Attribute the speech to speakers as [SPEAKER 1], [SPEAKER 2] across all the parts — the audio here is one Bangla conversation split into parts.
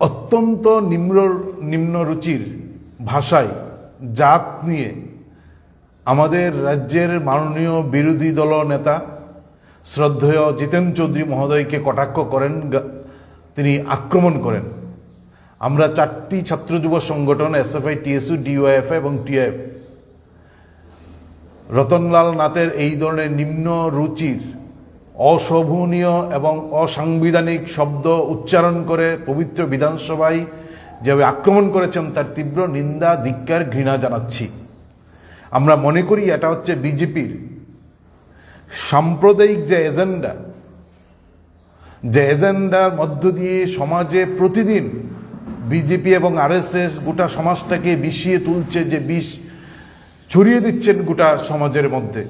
[SPEAKER 1] অত্যন্ত নিম্ন নিম্ন রুচির ভাষায় জাত নিয়ে আমাদের রাজ্যের মাননীয় বিরোধী দল নেতা শ্রদ্ধেয় জিতেন চৌধুরী মহোদয়কে কটাক্ষ করেন তিনি আক্রমণ করেন। আমরা চারটি ছাত্র যুব সংগঠন, এসএফআই, টিএসইউ ডিওএফ এবং টিএফ রতনলাল নাথের এই ধরনের নিম্ন রুচির অশোভনীয় এবং অসাংবিধানিক শব্দ উচ্চারণ করে পবিত্র বিধানসভায় যেভাবে আক্রমণ করেছেন, তার তীব্র নিন্দা, ধিক্কার, ঘৃণা জানাচ্ছি। আমরা মনে করি এটা হচ্ছে বিজেপির সাম্প্রদায়িক যে এজেন্ডা, যে এজেন্ডার মধ্য দিয়ে সমাজে প্রতিদিন বিজেপি এবং আরএসএস গোটা সমাজটাকে বিষিয়ে তুলছে, যে বিষ ছড়িয়ে দিচ্ছেন গোটা সমাজের মধ্যে।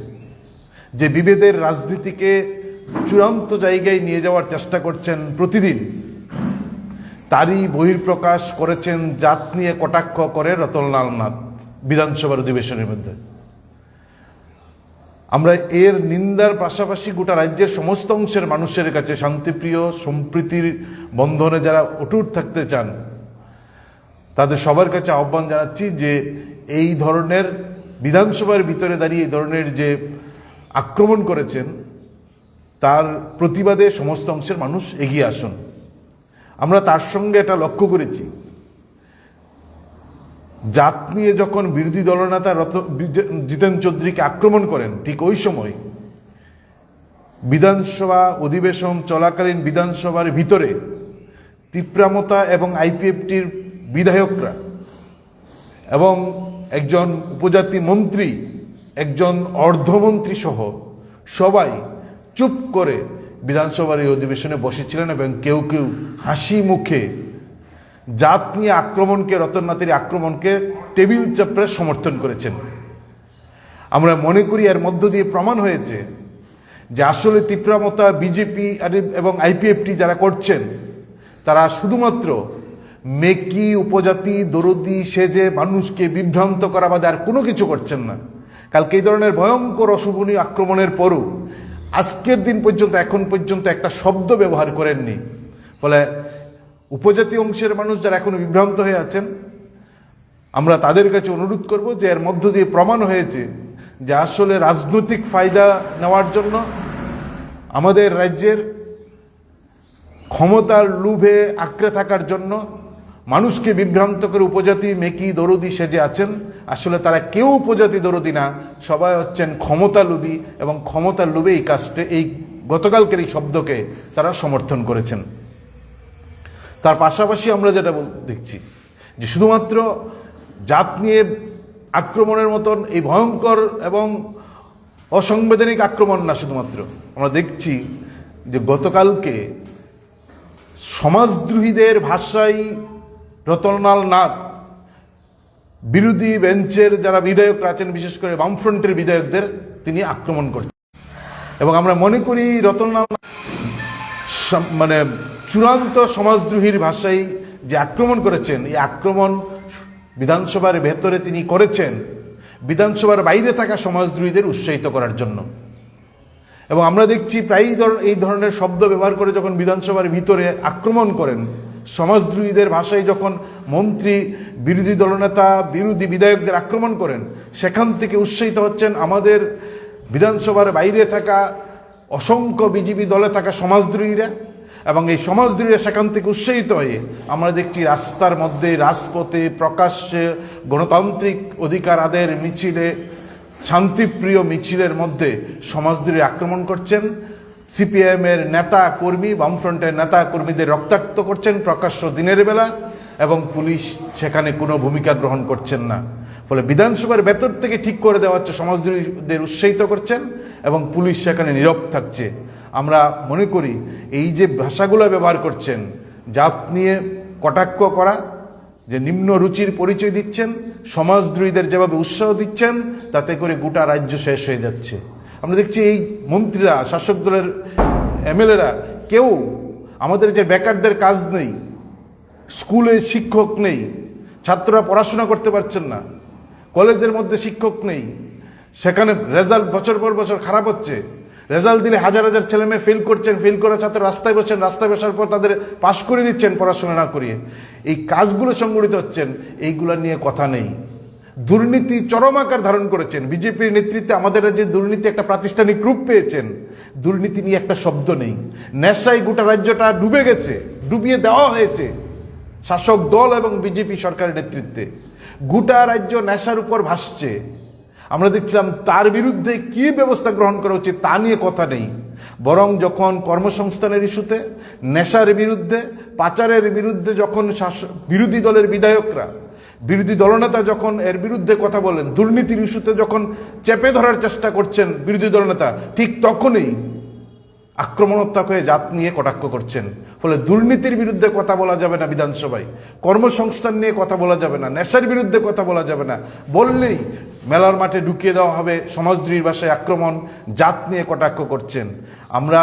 [SPEAKER 1] যে বিভেদের রাজনীতিকে চূড়ান্ত জায়গায় নিয়ে যাওয়ার চেষ্টা করছেন প্রতিদিন। তারই বহির্প্রকাশ করেছেন জাত নিয়ে কটাক্ষ করে রতনলাল নাথ বিধানসভার অধিবেশনের মধ্যে। আমরা এর নিন্দার পাশাপাশি গোটা রাজ্যের সমস্ত অংশের মানুষের কাছে শান্তিপ্রিয়, সম্প্রীতির বন্ধনে যারা অটুট থাকতে চান, তাদের সবার কাছে আহ্বান জানাচ্ছি যে এই ধরনের বিধানসভার ভিতরে দাঁড়িয়ে এই ধরনের যে আক্রমণ করেছেন তার প্রতিবাদে সমস্ত অংশের মানুষ এগিয়ে আসুন। আমরা তার সঙ্গে এটা লক্ষ্য করেছি। জাত নিয়ে যখন বিরোধী দলনেতা রত জিতেন চৌধুরীকে আক্রমণ করেন, ঠিক ওই সময় বিধানসভা অধিবেশন চলাকালীন বিধানসভার ভিতরে তিপ্রামতা এবং আইপিএফটির বিধায়করা এবং একজন উপজাতি মন্ত্রী, একজন অর্ধমন্ত্রী সহ সবাই চুপ করে বিধানসভার এই অধিবেশনে বসেছিলেন এবং কেউ কেউ হাসি মুখে জাত নিয়ে আক্রমণকে রতননাথের আক্রমণকে টেবিল চাপড়ে সমর্থন করেছেন। আমরা মনে করি এর মধ্য দিয়ে প্রমাণ হয়েছে যে আসলে তীব্রামতা বিজেপি এবং আইপিএফটি যারা করছেন, তারা শুধুমাত্র মেকি উপজাতি, দরদি, সেজে মানুষকে বিভ্রান্ত করা বাদে আর কোনো কিছু করছেন না। কালকে এই ধরনের ভয়ঙ্কর অশুভনীয় আক্রমণের পরও আজকের দিন পর্যন্ত, এখন পর্যন্ত একটা শব্দ ব্যবহার করেননি। ফলে উপজাতি অংশের মানুষ যারা এখন বিভ্রান্ত হয়ে আছেন, আমরা তাদের কাছে অনুরোধ করব যে এর মধ্য দিয়ে প্রমাণ হয়েছে যে আসলে রাজনৈতিক ফায়দা নেওয়ার জন্য আমাদের রাজ্যের ক্ষমতার লোভে আঁকড়ে থাকার জন্য মানুষকে বিভ্রান্ত করে উপজাতি মেকি দরদি সেজে আছেন। আসলে তারা কেউ উপজাতি দরদি না, সবাই হচ্ছেন ক্ষমতা লোভী এবং ক্ষমতার লোভে এই কাজটা, এই গতকালকের এই শব্দকে তারা সমর্থন করেছেন। তার পাশাপাশি আমরা যেটা দেখছি যে শুধুমাত্র জাত নিয়ে আক্রমণের মতন এই ভয়ঙ্কর এবং অসাংবিধানিক আক্রমণ না শুধুমাত্র। আমরা দেখছি যে গতকালকে সমাজদ্রোহীদের ভাষায় রতনলাল নাথ বিরোধী বেঞ্চের যারা বিধায়ক আছেন, বিশেষ করে বামফ্রন্টের বিধায়কদের, তিনি আক্রমণ করছেন। এবং আমরা মনে করি রতনলাল মানে চূড়ান্ত সমাজদ্রোহীর ভাষায় যে আক্রমণ করেছেন, এই আক্রমণ বিধানসভার ভেতরে তিনি করেছেন, বিধানসভার বাইরে থাকা সমাজদ্রোহীদের উৎসাহিত করার জন্য। এবং আমরা দেখছি প্রায়ই এই ধরনের শব্দ ব্যবহার করে যখন বিধানসভার ভিতরে আক্রমণ করেন সমাজদ্রোহীদের ভাষায় যখন মন্ত্রী, বিরোধী দলনেতা, বিরোধী বিধায়কদের আক্রমণ করেন, সেখান থেকে উৎসাহিত হচ্ছেন আমাদের বিধানসভার বাইরে থাকা অসংখ্য বিজেপি দলে থাকা সমাজদ্রোহীরা এবং এই সমাজদ্রোহীরা সেখান থেকে উৎসাহিত হয়ে আমরা দেখছি রাস্তার মধ্যে রাজপথে প্রকাশ্যে গণতান্ত্রিক অধিকার আদের মিছিলে, শান্তিপ্রিয় মিছিলের মধ্যে সমাজদ্রোহী আক্রমণ করছেন। সিপিএম এর নেতা কর্মী, বামফ্রন্টের নেতা কর্মীদের রক্তাক্ত করছেন প্রকাশ্য দিনের বেলা এবং পুলিশ সেখানে কোনো ভূমিকা গ্রহণ করছেন না। ফলে বিধানসভার ভেতর থেকে ঠিক করে দেওয়া হচ্ছে সমাজদ্রোহীদের উৎসাহিত করছেন এবং পুলিশ সেখানে নীরব থাকছে। আমরা মনে করি এই যে ভাষাগুলো ব্যবহার করছেন, জাত নিয়ে কটাক্ষ করা, যে নিম্ন রুচির পরিচয় দিচ্ছেন, সমাজদ্রোহীদের যেভাবে উৎসাহ দিচ্ছেন, তাতে করে গোটা রাজ্য শেষ হয়ে যাচ্ছে। আমরা দেখছি এই মন্ত্রীরা, শাসক দলের এমএলএরা, কেউ আমাদের যে বেকারদের কাজ নেই, স্কুলে শিক্ষক নেই, ছাত্ররা পড়াশোনা করতে পারছেন না, কলেজের মধ্যে শিক্ষক নেই, সেখানে রেজাল্ট বছর পর বছর খারাপ হচ্ছে, রেজাল্ট দিলে হাজার হাজার ছেলে মেয়ে ফেল করছেন ফেল করা ছাত্র রাস্তায় বসছেন, রাস্তায় বসার পর তাদের পাশ করে দিচ্ছেন পড়াশোনা না করিয়ে। এই কাজগুলো সংগঠিত হচ্ছেন, এইগুলো নিয়ে কথা নেই। দুর্নীতি চরম আকার ধারণ করেছেন। বিজেপির নেতৃত্বে আমাদের রাজ্যে দুর্নীতি একটা প্রাতিষ্ঠানিক রূপ পেয়েছেন। দুর্নীতি নিয়ে একটা শব্দ নেই। নেশায় গোটা রাজ্যটা ডুবে গেছে, ডুবিয়ে দেওয়া হয়েছে শাসক দল এবং বিজেপি সরকারের নেতৃত্বে। গোটা রাজ্য নেশার উপর ভাসছে। আমরা দেখছিলাম তার বিরুদ্ধে কি ব্যবস্থা গ্রহণ করা উচিত তা নিয়ে কথা নেই। বরং যখন কর্মসংস্থানের ইস্যুতে নেশার বিরুদ্ধে, পাচারের বিরুদ্ধে যখন বিরোধী দলের বিধায়করা বিরোধী দলনেতা যখন এর বিরুদ্ধে কথা বলেন, দুর্নীতির ইস্যুতে যখন চেপে ধরার চেষ্টা করছেন বিরোধী দলনেতা, ঠিক তখনই আক্রমণাত্মক হয়ে জাত নিয়ে কটাক্ষ করছেন। ফলে দুর্নীতির বিরুদ্ধে কথা বলা যাবে না বিধানসভায়। কর্মসংস্থান নিয়ে কথা বলা যাবে না, নেশার বিরুদ্ধে কথা বলা যাবে না। বললেই মেলার মাঠে ঢুকিয়ে দেওয়া হবে সমাজদ্রীর ভাষায় আক্রমণ, জাত নিয়ে কটাক্ষ করছেন। আমরা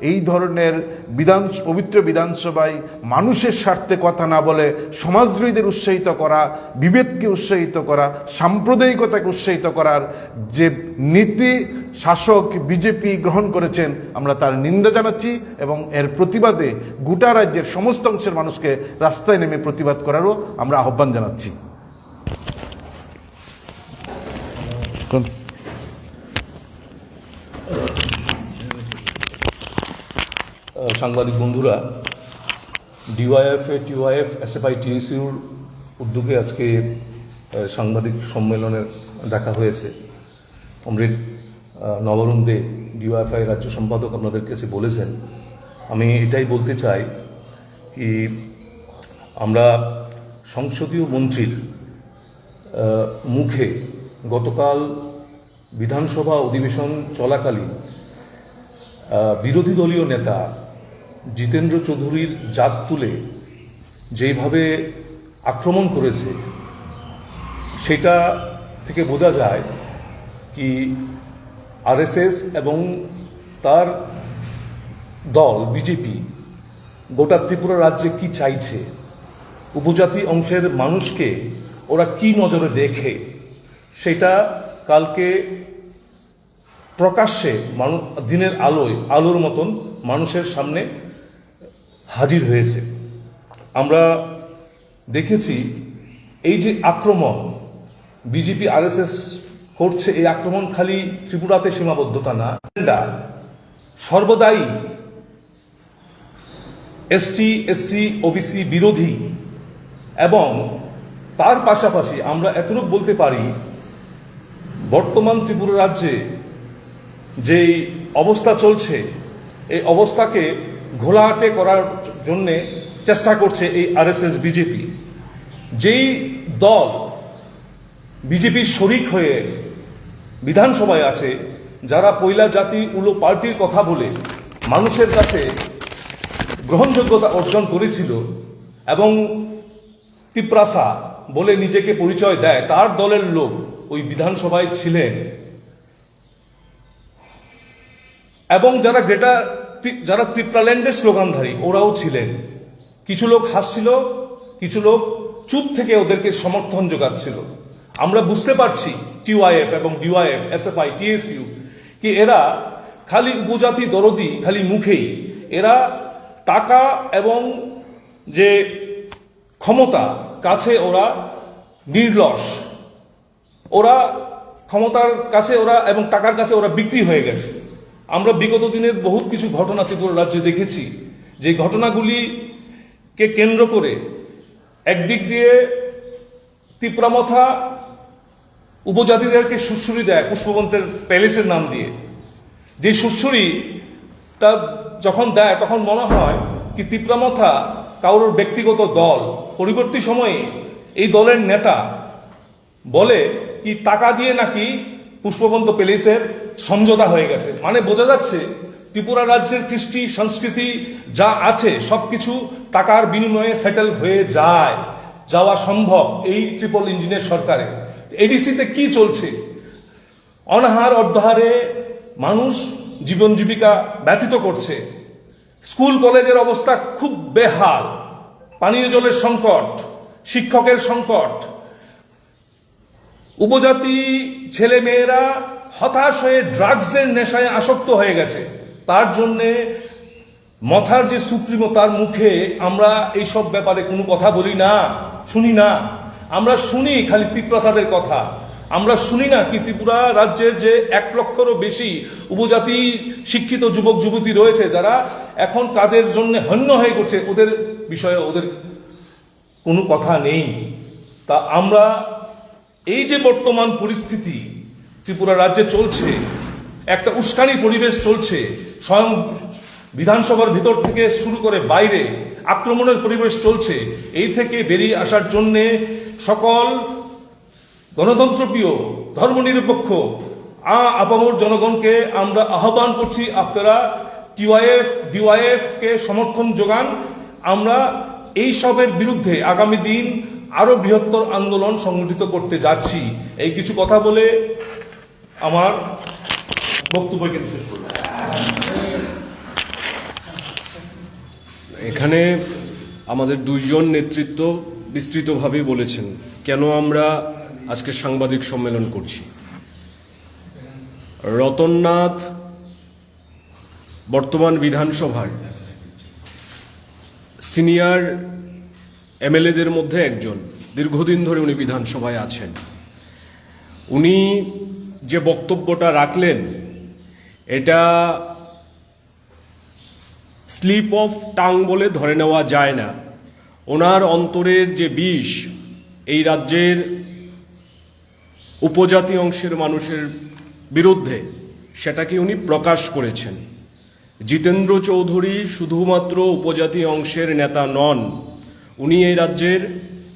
[SPEAKER 1] এই ধরনের বিধান পবিত্র বিধানসভায় মানুষের স্বার্থে কথা না বলে সমাজদ্রোহীদের উৎসাহিত করা বিভেদকে উৎসাহিত করা সাম্প্রদায়িকতাকে উৎসাহিত করার যে নীতি শাসক বিজেপি গ্রহণ করেছেন আমরা তার নিন্দা জানাচ্ছি এবং এর প্রতিবাদে গোটা রাজ্যের সমস্ত অংশের মানুষকে রাস্তায় নেমে প্রতিবাদ করারও আমরা আহ্বান জানাচ্ছি।
[SPEAKER 2] আহ, সাংবাদিক বন্ধুরা ডিওয়াইএফ এ টিওয়াইএফ এসএফআই টিএসইউর উদ্যোগে আজকে সাংবাদিক সম্মেলনের দেখা হয়েছে। অমৃত নবরুণ দে ডিওয়াইএফআই রাজ্য সম্পাদক আপনাদের কাছে বলেছেন। আমি এটাই বলতে চাই কি আমরা সংসদীয় মন্ত্রীর মুখে গতকাল বিধানসভা অধিবেশন চলাকালীন বিরোধী দলীয় নেতা জিতেন্দ্র চৌধুরীর জাত তুলে যেইভাবে আক্রমণ করেছে, সেটা থেকে বোঝা যায় কি আরএসএস এবং তার দল, বিজেপি, গোটা ত্রিপুরা রাজ্যে কি চাইছে, উপজাতি অংশের মানুষকে ওরা কি নজরে দেখে, সেটা কালকে প্রকাশ্যে মানুষ দিনের আলোয়, আলোর মতন মানুষের সামনে হাজির হয়েছে। আমরা দেখেছি এই যে আক্রমণ, বিজেপি আরএসএস করছে এই আক্রমণ খালি ত্রিপুরাতে সীমাবদ্ধতা না সর্বদাই এসটি, এসসি, ওবিসি বিরোধী এবং তার পাশাপাশি আমরা এতটুকু বলতে পারি, বর্তমান ত্রিপুরা রাজ্যে যে অবস্থা চলছে, এই অবস্থাকে ঘোলাটে করার জন্য চেষ্টা করছে এই আরএসএস বিজেপি। যেই দল বিজেপির শরিক হয়ে বিধানসভায় আছে, যারা পয়লা জাতি উলো পার্টির কথা বলে মানুষের কাছে গ্রহণযোগ্যতা অর্জন করেছিল এবং তিপ্রাসা বলে নিজেকে পরিচয় দেয়, তার দলের লোক ওই বিধানসভায় ছিলেন। এবং যারা গ্রেটার যারা ত্রিপ্রাল্যান্ডের স্লোগানধারী, ওরাও ছিলেন। কিছু লোক হাসছিল, কিছু লোক চুপ থেকে ওদেরকে সমর্থন যোগাচ্ছিল। আমরা বুঝতে পারছি টিওয়াইএফ এবং ডিওয়াইএফ এসএফআই টিএসইউ কি এরা খালি উপজাতি দরদি, খালি মুখেই। এরা টাকা এবং যে ক্ষমতা, কাছে ওরা নির্লস। ওরা ক্ষমতার কাছে ওরা এবং টাকার কাছে ওরা বিক্রি হয়ে গেছে। আমরা বিগত দিনের বহুত কিছু ঘটনা ত্রিপুরা রাজ্যে দেখেছি। যে ঘটনাগুলিকে কেন্দ্র করে একদিক দিয়ে তিপ্রামথা উপজাতিদেরকে সুশ্রুরি দেয় পুষ্পবন্তের প্যালেসের নাম দিয়ে। যে সুশ্রুরি তা যখন দেয়, তখন মনে হয় কি তিপ্রামথা কারোর ব্যক্তিগত দল। পরিবর্তী সময়ে এই দলের নেতা বলে কি টাকা দিয়ে নাকি পুষ্পবন্ত প্যালেসের সমঝোতা হয়ে গেছে। মানে বোঝা যাচ্ছে ত্রিপুরা রাজ্যের কৃষ্টি সংস্কৃতি যা আছে, সবকিছু টাকার বিনিময়ে সেটেল হয়ে যায়, যাওয়া সম্ভব এই ট্রিপল ইঞ্জিনের সরকারে এডিসিতে কি চলছে? অনাহার অর্ধাহারে মানুষ জীবন জীবিকা ব্যতীত করছে। স্কুল, কলেজের অবস্থা খুব বেহাল। পানীয় জলের সংকট, শিক্ষকের সংকট। উপজাতি ছেলে মেয়েরা হতাশ হয়ে ড্রাগসের নেশায় আসক্ত হয়ে গেছে। তার জন্যে মথার যে সুপ্রিমো, তার মুখে আমরা এইসব ব্যাপারে কোনো কথা বলি না, শুনি না। আমরা শুনি খালি ত্রিপ্রসাদের কথা। আমরা শুনি না কি ত্রিপুরা রাজ্যের যে এক লক্ষেরও বেশি উপজাতি শিক্ষিত যুবক, যুবতী রয়েছে যারা এখন কাজের জন্য হন্য হয়ে করছে ওদের বিষয়ে ওদের কোনো কথা নেই। তা আমরা এই যে বর্তমান পরিস্থিতি ত্রিপুরা রাজ্যে চলছে, একটা উস্কানি পরিবেশ চলছে, স্বয়ং বিধানসভার ভিতর থেকে শুরু করে বাইরে আক্রমণের পরিবেশ চলছে। এই থেকে বেরিয়ে আসার জন্যে সকল গণতন্ত্রপ্রিয়, ধর্মনিরপেক্ষ, আ আপামর জনগণকে আমরা আহ্বান করছি, আপনারা টিওয়াইএফ ডিওয়াইএফ কে সমর্থন যোগান। আমরা এই সবের বিরুদ্ধে আগামী দিন আরও বৃহত্তর আন্দোলন সংগঠিত করতে যাচ্ছি। এই কিছু কথা বলে আমার বক্তব্য এখানে শেষ করলাম
[SPEAKER 3] এখানে আমাদের দুইজন নেতৃত্ব বিস্তৃতভাবে বলেছেন, কেন আমরা আজকে সাংবাদিক সম্মেলন করছি। রতননাথ বর্তমান বিধানসভার সিনিয়র এমএলএদের মধ্যে একজন, দীর্ঘদিন ধরে উনি বিধানসভায় আছেন। উনি যে বক্তব্যটা রাখলেন, এটা স্লিপ অফ টাং বলে ধরে নেওয়া যায় না। ওনার অন্তরের যে বিষ, এই রাজ্যের উপজাতি অংশের মানুষের বিরুদ্ধে সেটাকে উনি প্রকাশ করেছেন। জিতেন্দ্র চৌধুরী শুধুমাত্র উপজাতি অংশের নেতা নন, উনি এই রাজ্যের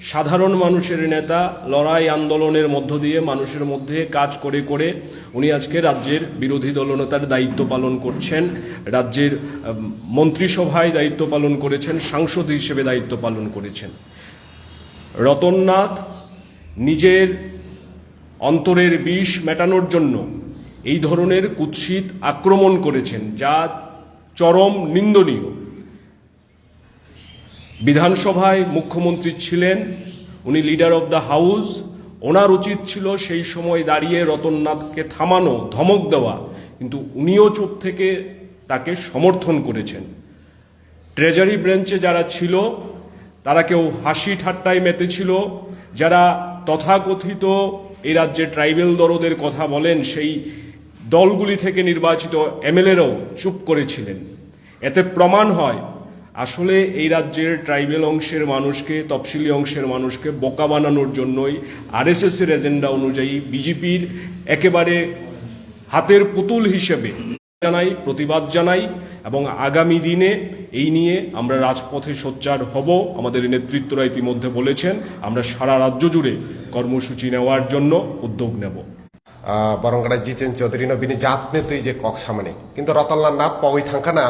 [SPEAKER 3] সাধারণ মানুষের নেতা লড়াই আন্দোলনের মধ্য দিয়ে মানুষের মধ্যে কাজ করে করে উনি আজকে রাজ্যের বিরোধী দলনেতার দায়িত্ব পালন করছেন, রাজ্যের মন্ত্রিসভায় দায়িত্ব পালন করেছেন, সাংসদ হিসেবে দায়িত্ব পালন করেছেন। রতননাথ নিজের অন্তরের বিষ মেটানোর জন্য এই ধরনের কুৎসিত আক্রমণ করেছেন, যা চরম নিন্দনীয়। বিধানসভায় মুখ্যমন্ত্রী ছিলেন, উনি লিডার অব দ্য হাউস, ওনার উচিত ছিল সেই সময় দাঁড়িয়ে রতননাথকে থামানো, ধমক দেওয়া, কিন্তু উনিও চুপ থেকে তাকে সমর্থন করেছেন। ট্রেজারি ব্রাঞ্চে যারা ছিল, তারা কেউ হাসি ঠাট্টায় মেতেছিল। যারা তথাকথিত এই রাজ্যে ট্রাইবেল দরদের কথা বলেন, সেই দলগুলি থেকে নির্বাচিত এমএলএরাও চুপ করেছিলেন। এতে প্রমাণ হয় আসলে এই রাজ্যের ট্রাইবেল অংশের মানুষকে, তফসিলি অংশের মানুষকে বোকা বানানোর জন্যই আরএসএসের এজেন্ডা অনুযায়ী বিজেপির একেবারে হাতের পুতুল হিসেবে জানাই, প্রতিবাদ জানাই এবং আগামী দিনে এই নিয়ে আমরা রাজপথে সোচ্চার হব, আমাদের নেতৃত্বরা ইতিমধ্যে বলেছেন, আমরা সারা রাজ্য জুড়ে কর্মসূচি নেওয়ার জন্য উদ্যোগ নেব।
[SPEAKER 4] বরং জিতেন চৌধুরী নবীন জাত নেতৃ যে কক সামনে কিন্তু রতনলাল নাথ পগই থাঙ্কানা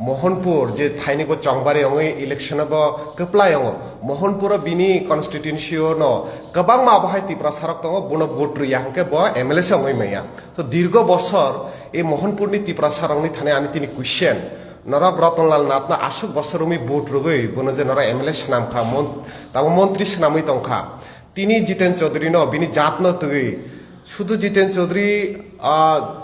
[SPEAKER 4] ꯃꯣꯍꯟꯄꯨꯔ ꯖꯦ ꯊꯥꯏꯅꯤꯒꯣ ꯆꯣꯡꯕꯥꯔꯦ ꯑꯣꯡ ꯏꯂꯦꯛꯁꯟꯕ ꯀꯞꯂꯥ ꯌꯣꯡ ꯃꯣꯍꯟꯄꯨꯔ ꯕꯤꯅꯤ ꯀꯟꯁꯇꯤꯇ꯭ꯌꯨꯟꯁꯤꯌꯣ ꯅꯣ ꯀꯕꯥꯡ ꯃꯥ ꯕꯍꯥꯏ ꯇꯤꯄ꯭ꯔꯥ ꯁꯔꯛ ꯇꯣ ꯕꯨꯅ ꯕꯣꯠꯔꯤ ব ꯕ এমএলএ সে ওই মেয়া তো দীর্ঘ বছর এই মোহনপুর নি তিপ্রা সারং নি থানে আনি তিনি কুইশন নরক রতনলাল নাথ না আশুক বছর উমি বোট রগৈ বুন যে নরা এমএলএ সামখা তাম মন্ত্রী সামই তংখা তিনি জিতেন চৌধুরী ন, বিনি জাত ন তুই। শুধু জিতেন চৌধুরী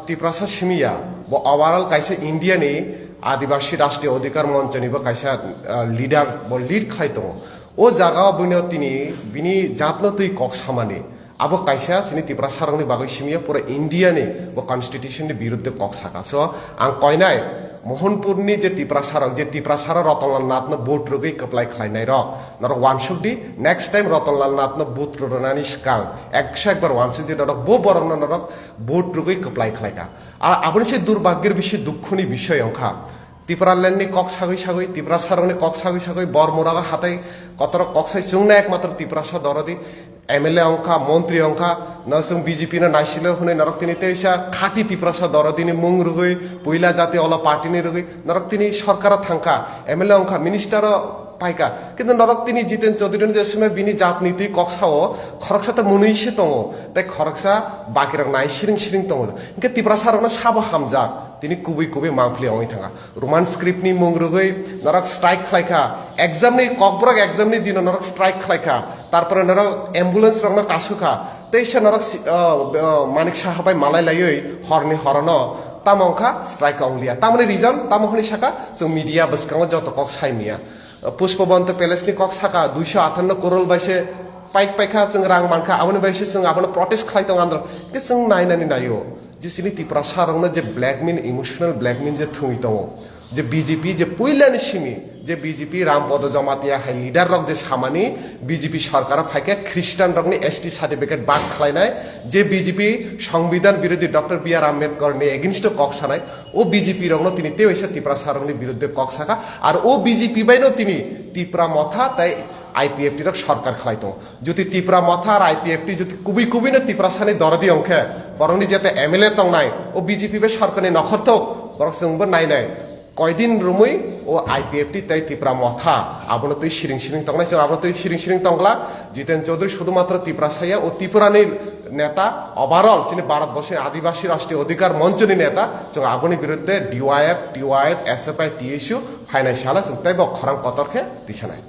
[SPEAKER 4] তিপ্রাসা সিমিয়া বা ওভারঅল কাইসে ইন্ডিয়া ইন্ডিয়ানি আদিবাসী রাষ্ট্রীয় অধিকার মঞ্চ নিব কাইসা লিডার লিড খাই দङ ও জায়গা বইন তিনি, বিনি জাতন তুই কক সামানি। আবো কাইসা সিনি তিপ্রা সারংনি বাগৈ সিমিয়া পুরো ইন্ডিয়ানি ও কনস্টিটিউশনের বিরুদ্ধে কক সাকা। সো আं কয়নাই মোহনপুরনি যে তিপ্রা সারক যে তিপ্রা সারা রতনলাল নাথন বুট রুগै কপ্লাই খাইনাই রক নর ওয়ানসুকদি নেক্সট টাইম রতনলাল নাথন বুট রুনানি সিকাং একশো একবার ওয়ানসুকদি নরক বো বরং নরক বুট রুগै কপ্লাই খাইকা আর আপনি সে দুর্ভাগ্যের বিষয় দুঃখনি বিষয় অংখা ত্রিপুরা ল্যান্ডনি কক সাগৈ সাগৈ ত্রিপুরা সারংনি কক সাগৈ সাগৈ বৰ মোরাগা হাতাই কতর কক সাই চুংনা একমাত্র ত্রিপুরা সা দরদি। এমএলএ অংখা মন্ত্রী অংখা নসং বিজেপি নাইছিল হুনে নরক তিনি তেইসা খাটি তিপ্রসা দর দিনে মুং রুগৈ পইলা জাতি অলা পার্টিনি রুগৈ নরক তিনি সরকার থাঙ্কা এমএলএ অংখা মিনিস্টার পাইকা। কিন্তু নরক তিনি জিতেন চৌধুরী যে সময় বিনি জাত নীতি কক্সা ও খরকসা তো মনে মনুইশে তঙ। তাই খরকসা বাকিরক নাই সিরিং সিরিং তঙ। ইনকে তিপ্রাসারকনা সাব হামজাক তিনি কুবই কুবই মাংফলি অঙ্গি থাকা রোমান স্ক্রিপ্ট স্ক্রিপ্টনি মুংরুগই নরক স্ট্রাইক খাইকা এক্সাম নি এক্সামনি এক্সাম নি দিন নরক স্ট্রাইক খাইকা তারপরে নরক অ্যাম্বুলেন্স রকনা কাসুখা তাই সে নরক মানিক সাহাবাই মালাই লাইই হরনি হরন তামংখা স্ট্রাইক অংলিয়া। তামনি রিজন তামহনি সাকা যোন মিডিয়া বসকাঙ যত কক সাইমিয়া पुष्पवन्त प्यालेसनि कक साखा दुइस' आठान्न करोल बायसे पाइक पाइखा जों रां मानखा आवनि बायसे जों आबानो प्रटेस्ट खालायदों आन्ध्र बेखौ जों नायनानै नायो जिसिनि तिप्रासारावनो जे ब्लेकमिन इम'सनेल ब्लेकमिन जे थुङै दङ जे बिजेपि जे पहिलानि सिमि যে বিজেপি রামপদ জমাতিয়া খাই লিডার রক যে সামানি বিজেপি সরকার ফাইকে খ্রিস্টান রং এস টি সার্টিফিকেট বাদ খালাই নাই। যে বিজেপি সংবিধান বিরোধী ডক্টর বি আর আম্বেদকর নিয়ে এগেনস্ট কক্সা নাই, ও বিজেপি রকনো তিনি তেও এসে ত্রিপুরা সারংনির বিরুদ্ধে কক্সাকা আর ও বিজেপি বাইনও তিনি ত্রিপুরা মথা, তাই আইপিএফটি রক সরকার খেলাইত যদি ত্রিপুরা মথা আর আইপিএফটি যদি কুবি কুবি না ত্রিপুরা সানি দরদি অংখে, বরং যাতে এমএলএ তং নাই, ও বিজেপি বে সরকারি নখর্তক বরং নাই নাই। কয়দিন রুমুই ও আইপিএফটি তাই ত্রিপুরা মথা। আপনার তুই সিরিং সিরিং তংলা হিসেবে তুই সিরিং সিরিং তংলা, জিতেন চৌধুরী শুধুমাত্র ত্রিপুরা সাইয়া ও ত্রিপুরানির নেতা। ওভারঅল তিনি ভারতবর্ষের আদিবাসী রাষ্ট্রীয় অধিকার মঞ্চনী নেতা, চং আগুনি বিরুদ্ধে DYF TYF S F I TSU financial আছে, তাই খরাং কতর্কে দিছে নাই।